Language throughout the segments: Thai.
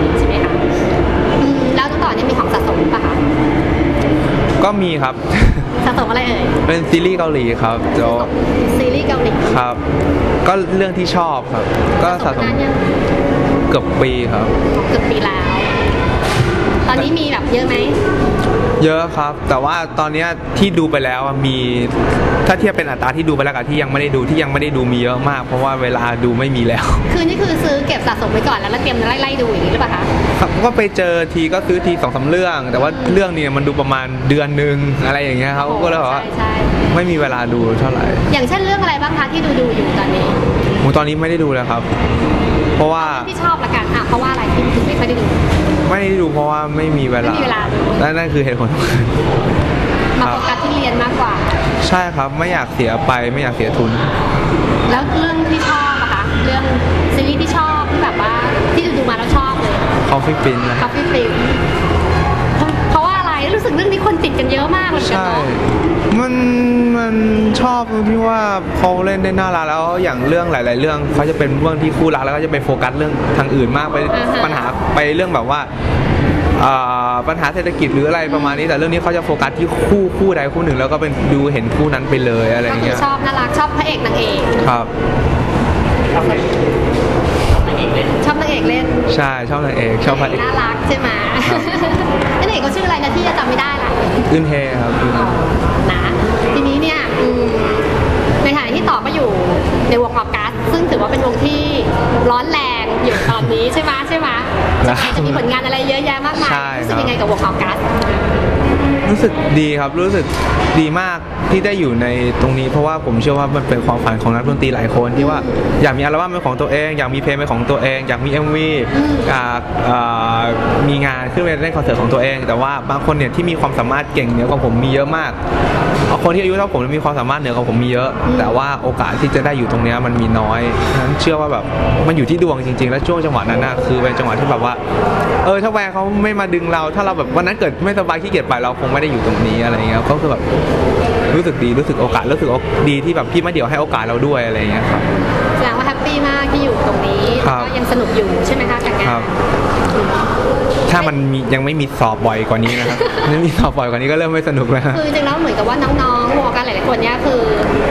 อย่างนี้ใช่ไหมคะอืมแล้วต่อเนี่ยมีของสะสมปะคะก็มีครับ สะสมอะไรเอ่ยเป็นซีรีส์เกาหลีครับเดี๋ยวซีรีส์เกาหลีครับ ก็เรื่องที่ชอบครับ ก็สะสมนานยังเกือบปีครับ เกือบปีแล้ว ตอนนี้มีแบบเยอะไหม เยอะครับ แต่ว่าตอนเนี้ยที่ดูไปแล้วอะมีถ้าเทียบเป็นอัตราที่ดูไปแล้วกับที่ยังไม่ได้ดูที่ยังไม่ได้ดูมีเยอะมาก เพราะว่าเวลาดูไม่มีแล้ว คือนี่คือซื้อเก็บสะสมไว้ก่อนแล้วแล้วเตรียมไล่ไล่ๆดูอย่างนี้หรือเปล่าคะ ครับก็ไปเจอทีก็ซื้อทีสองสามเรื่อง แต่ว่าเรื่องนี้มันดูประมาณเดือนหนึ่งอะไรอย่างเงี้ยครับก็เลยบอกว่าใช่ใช่ ไม่มีเวลาดูเท่าไหร่อย่างเช่นเรื่องอะไรบ้างคะที่ดูดูอยู่ตอนนี้โอ้ตอนนี้ไม่ได้ดูแล้วครับ เพราะว่า ที่ชอบละกันอะเพราะว่าอะไรที่ถึงไม่ค่อยได้ดู ไม่ได้ดูเพราะว่าไม่มีเวลาไม่มีเวลาดูและนั่นคือเหตุผล มาโฟกัสที่เรียนมากกว่า ใช่ครับไม่อยากเสียไปไม่อยากเสียทุน แล้วเรื่องที่ชอบอะคะ เรื่องซีรีส์ที่ชอบที่แบบว่าที่ดูดูมาแล้วชอบเลย Coffee Prince นะคาเฟ่ฟิลเพราะว่าอะไรรู้สึกเรื่องนี้คนติดกันเยอะมากเลยกันใช่ เนาะมัน มันชอบตรงที่ว่าเขาเล่นได้น่ารักแล้วอย่างเรื่องหลาย ๆ เรื่องเขาจะเป็นเรื่องที่คู่รักแล้วก็จะไปโฟกัสเรื่องทางอื่นมากไปปัญหาไปเรื่องแบบว่าอ่าปัญหาเศรษฐกิจหรืออะไรประมาณนี้ แต่เรื่องนี้เขาจะโฟกัสที่คู่คู่ใดคู่หนึ่งแล้วก็เป็นดูเห็นคู่นั้นไปเลยอะไรอก็ย่างคืเงี้อยชอบน่ารักชอบพระเอกนางเอก ครับชอบนาง เอกเล่นใช่ชอบนางเอกชอบพระเอกน่ารักใช่ไหมครับนางเอกเขาชื่ออะไรนะที่จะจำไม่ได้ล่ะขึ้นเทครับนะทีนี้เนี่ยอืมในฐานะที่ต่อก็อยู่ในวงออกัสซึ่งถือว่าเป็นวงที่ร้อนแรงอยู่ตอนนี้ใช่ไหมใช่ไหมนะครับจะมีผลงานอะไรเยอะแยะมากมายใช่รู้สึกครับยังไงกับวงออกัสรู้สึกดีครับรู้สึกดีมากที่ได้อยู่ในตรงนี้เพราะว่าผมเชื่อว่ามันเป็นความฝันของนักดนตรีหลายคนที่ว่าอยากมีอัลบั้มเป็นของตัวเอง อยากมีเพลงเป็นของตัวเอง อยากมี MV อยาอ่อมีงานขึ้นไปเล่นคอนเสิร์ตของตัวเอง แต่ว่าบางคนเนี่ยที่มีความสามารถเก่งเหนือกว่าผมมีเยอะมากเอาคนที่อายุเท่าผมมีความสามารถเหนือกว่าผมมีเยอะ แต่ว่าโอกาสที่จะได้อยู่ตรงนี้มันมีน้อยฉะนั้นเชื่อว่าแบบมันอยู่ที่ดวงจริง ๆ และช่วงจังหวะนั้นน่ะคือเป็นจังหวะที่แบบว่า เออถ้าแวร์เขาไม่มาดึงเรา ถ้าเราแบบวันนั้นเกิดไม่สบายขี้เกียจไปเราคงไม่ได้อยู่ตรงนี้อะไรเงี้ยก็คือแบบรู้สึกดีรู้สึกโอกาสรู้สึกดีที่แบบพี่มาเดี่ยวให้โอกาสเราด้วยอะไรเงี้ยครับแสดงว่าแฮปปี้มากที่อยู่ตรงนี้ครับก็ยังสนุกอยู่ใช่ไหมคะกับงาครันบถ้ามันมียังไม่มีสอบบ่อยกว่านี้นะครับไม่มีสอบบ่อยกว่านี้ก็เริ่มไม่สนุกแล้วนะคือจริงๆแล้วเหมือนกับว่าน้องๆวงการหลายๆคนเนี่ยคือ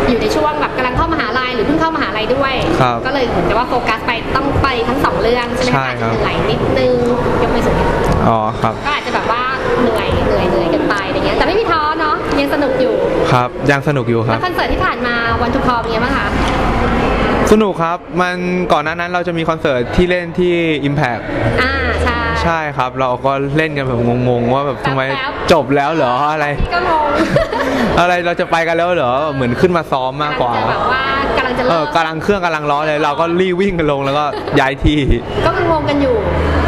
อยู่ในช่วงแบบกำลังเข้ามหาลัยหรือเพิ่งเข้ามหาลัยด้วยครับก็เลยเหมือนกับว่าโฟกัสไปต้องไปทั้งสองเรื่องใช่ไหมใช่คะครับอาจจะเหนื่อยนิดนึงยกไม่สุดอ๋อครับก็อาจจะแบบว่าเหนื่อยเหนื่อยเหนื่อย ยังสนุกอยู่ ครับยังสนุกอยู่คแล้รับวคอนเสิร์ตที่ผ่านมาวันทูพอเป็นไงบ้างคะสนุกครับมันก่อนหน้านั้นเราจะมีคอนเสิร์ตที่เล่นที่ Impact อ่าใช่ใช่ครับ เราก็เล่นกันแบบงงๆ ว่าแบบทำไมแป๊บจบแล้วเหรออะไรก็งงอะไรเราจะไปกันแล้วเหรอเหมือนขึ้นมาซ้อมมากกว่าำลังจะแบบว่ากำลังจะเอเลิอกกำลังเครื่องกำลังร้อนเลย เราก็รีบวิ่งกันลงแล้วก็ย้ายที่ ก็งงๆกันอยู่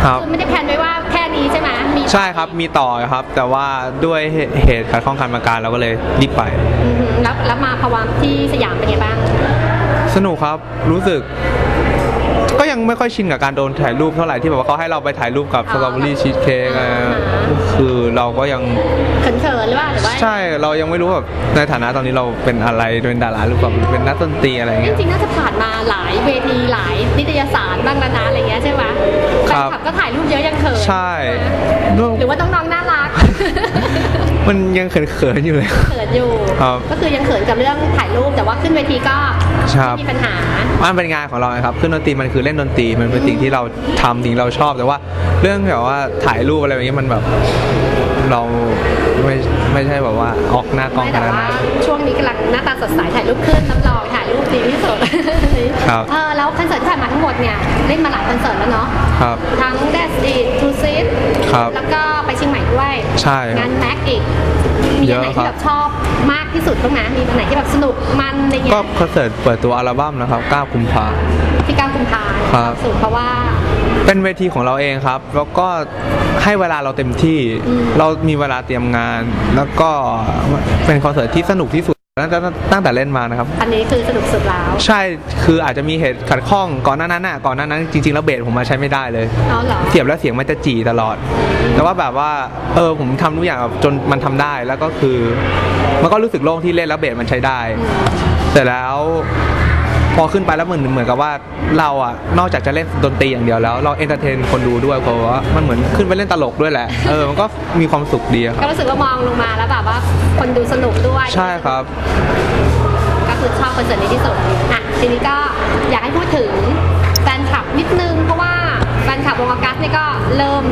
ครับอไม่ได้แพลน ใช่ครับมีต่อครับ แต่ว่าด้วยเหตุขัดข้องการประการเราก็เลยรีบไปอือหือแล้วแล้วมาพะวามที่สยามเป็นไงบ้าง สนุกครับรู้สึกก็ ยังไม่ค่อยชินกับการโดนถ่ายรูปเท่าไหร่ที่แบบว่าเขาให้เราไปถ่ายรูปกับสตรอเบอรี่ชีสเค้กคือเราก็ยังเขินๆหรือว่าหรือว่าใช่เรายังไม่รู้แบบในฐานะตอนนี้เราเป็นอะไรเป็นดาราหรือเปล่าเป็นนักดนตรีอะไรอย่างจเงี้ยริงๆน่าจะผ่านมาหลายเวทีหลายนิตยสารบ้างแล้วนะอะไรเงี้ยใช่ไหมแฟครันบคลับก็ถ่ายรูปเยอะยังเขินใช่หรือว่าน้องๆน่ารัก มันยังเขินๆอยู่เลย เขินอยู่ ครับก็คือยังเขินกับเรื่องถ่ายรูปแต่ว่าขึ้นเวทีก็ครับ ไม่มีปัญหา มันเป็นงานของเรานะครับขึ้นดนตรีมันคือเล่นดนตรีมันเป็นสิ่งที่เราทำสิ่งที่เราชอบ แต่ว่าเรื่องแบบว่าถ่ายรูปอะไรอย่างเงี้ยมันแบบเราไม่ไม่ใช่แบบว่าออกหน้ากล้องไม่ขแต่นาดว่านั้น ช่วงนี้กำลังหน้าตาสดใสถ่ายรูปขึ้นน้ำรองถ่ายรูปดีที่สุดครับ เออแล้วคอนเสิร์ตที่ผ่านมาทั้งหมดเนี่ยเล่นมาหลายคอนเสิร์ตแล้วเนาะครับ ทั้ง Death Street To Sit ครับแล้วก็ไปเชียง ใหม่ด้วยใช่ครับงานแม็กอีกมีเยอันอะไหนครัที่บแบบชอบมากที่สุดบ้างไหมมีอันไหนที่แบบสนุกมันอะไรเงี้ก็ยคอนเสิร์ตเปิดตัวอัลบั้มนะครับ 9 กุมภา ที่ก้าวกุมภาครับ สุดเพราะว่า เป็นเวทีของเราเองครับ แล้วก็ให้เวลาเราเต็มที่ อืม เรามีเวลาเตรียมงาน แล้วก็เป็นคอนเสิร์ตที่สนุกที่สุด ตั้งแต่ตั้งแต่เล่นมานะครับ อันนี้คือสนุกสุดแล้ว ใช่คืออาจจะมีเหตุขัดข้องก่อนหน้านั้นน่ะก่อนหน้านั้นจริงๆแล้วเบสผมมาใช้ไม่ได้เลยเอาเหรอ เสียบแล้วเสียงมันจะจีตลอด แต่ว่าแบบว่าเออผมทำทุกอย่างแบบจนมันทำได้แล้วก็คือ มันก็รู้สึกโล่งที่เล่นแล้วเบสมันใช้ได้ เสร็จแล้ว พอขึ้นไปแล้วเหมือนเหมือนกับว่าเราอะนอกจากจะเล่นดนตรีอย่างเดียวแล้ว เราเอนเตอร์เทนคนดูด้วยเพราะว่ามันเหมือนขึ้นไปเล่นตลกด้วยแหละเออมันก็มีความสุขดีอะคก็รับรู้สึกว่ามองลงมาแล้วแบบว่าคนดูสนุกด้วยใช่ครับ ก็คือชอบคอนเสิร์ตนี้ที่สุดอะทีนี้ก็อยากให้พูดถึงแฟนคลับนิดนึงเพราะว่าแฟนคลับวงออกัสนี่ก็เริ่ม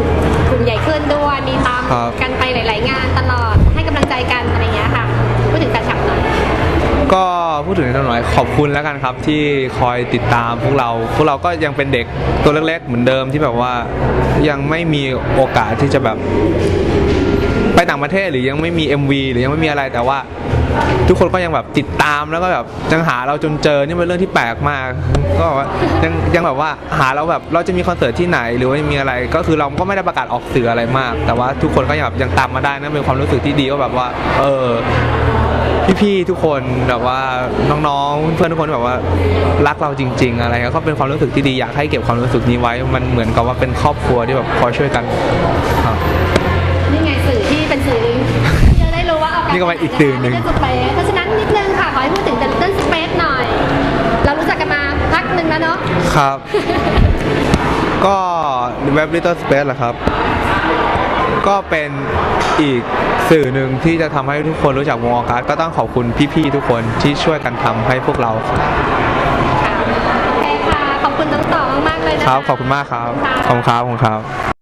กลุ่มใหญ่ขึ้นด้วยมีตามครับกันไปหลาย ๆ งานตลอด ก็พูดถึงนิดหน่อยขอบคุณแล้วกันครับที่คอยติดตามพวกเรา พวกเราก็ยังเป็นเด็กตัวเล็กๆเหมือนเดิมที่แบบว่ายังไม่มีโอกาสที่จะแบบ ไปต่างประเทศหรือยังไม่มี MV หรือยังไม่มีอะไรแต่ว่า ทุกคนก็ยังแบบติดตามแล้วก็แบบยังหาเราจนเจอนี่เป็นเรื่องที่แปลกมาก ก็แบบว่ายังยังแบบว่าหาเราแบบเราจะมีคอนเสิร์ตที่ไหนหรือว่ามีอะไร ก็คือเราก็ไม่ได้ประกาศออกสื่ออะไรมาก แต่ว่าทุกคนก็ยังแบบยังตามมาได้นั่นเป็นความรู้สึกที่ดีว่าแบบว่า เออ พี่ๆทุกคนแบบว่าน้องๆ เพื่อนทุกคนแบบว่ารักเราจริง ๆ อะไรเงี้ยก็เป็นความรู้สึกที่ดีอยากให้เก็บความรู้สึกนี้ไว้ มันเหมือนกับว่าเป็นครอบครัวที่แบบคอยช่วยกันครับนี่ไงสื่อที่เป็นสื่อจะได้รู้ว่าเออกัสนี่ก็เป็นอีกสื่อหนึ่งเพราะฉะนั้นนิดนึงค่ะขอให้พูดถึงเล่นสเปซหน่อย เรารู้จักกันมาพักหนึ่งแล้วเนาะครับ ก็เว็บ Little Space แหละครับ ก็เป็นอีกสื่อหนึ่งที่จะทำให้ทุกคนรู้จักวงออกัสก็ต้องขอบคุณพี่ๆทุกคนที่ช่วยกันทำให้พวกเราครับค่ะโอเคค่ะ ขอบคุณทั้งสองมากๆเลยนะคะขอบคุณมากครับขอบคุณครับขอบคุณครับ